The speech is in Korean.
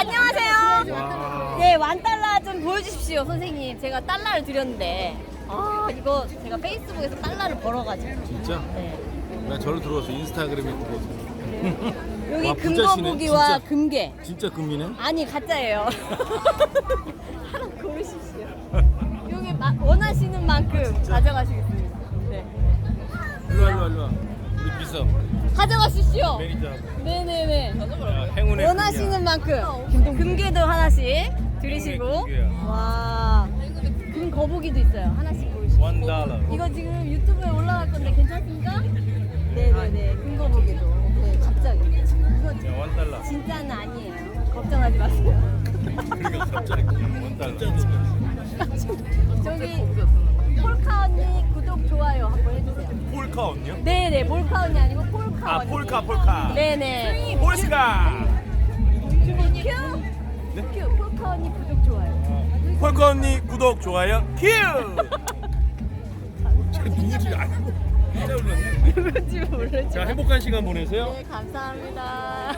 안녕하세요. 와. 네, 완달러 좀 보여주십시오, 선생님. 제가 달러를 드렸는데. 아, 이거 제가 페이스북에서 달러를 벌어가지고. 진짜? 네. 나 저를 들어왔어 인스타그램에 들어왔어. 여기 와, 부자시네, 금거북이와 진짜. 금괴. 진짜 금이네? 아니, 가짜예요. 하나 고르십시오. 여기 마- 원하시는 만큼 가져가시겠습니다. 네. 일로 와 일로 와 일로 와. 우리 비서 가져가십시오. 네네네. 야, 행운의 원하시는 만큼 금괴도 하나씩 드리시고. 와. 금 거북이도 있어요. 하나씩 고르시고. 원 달러. 이거 지금 유튜브에 올라갈 건데 괜찮습니까? 네네네. 금 거북이도. 네, 갑자기. 이거 원 달러. 진짜는 아니에요. 걱정하지 마세요. 그러니까 갑자기 원 달러. 저기 폴카 언니 구독 좋아요 한번 해주세요. 폴카 언니요? 네네 폴카 언니 아니고 폴카 아. 폴카 폴카 네네. 폴스가 큐. 큐. 폴카 언니 구독 좋아요. 폴카 언니 구독 좋아요 큐 누구지 알고. 진짜 몰랐네. 누군지 모르죠. 자 행복한 시간 보내세요. 네 감사합니다.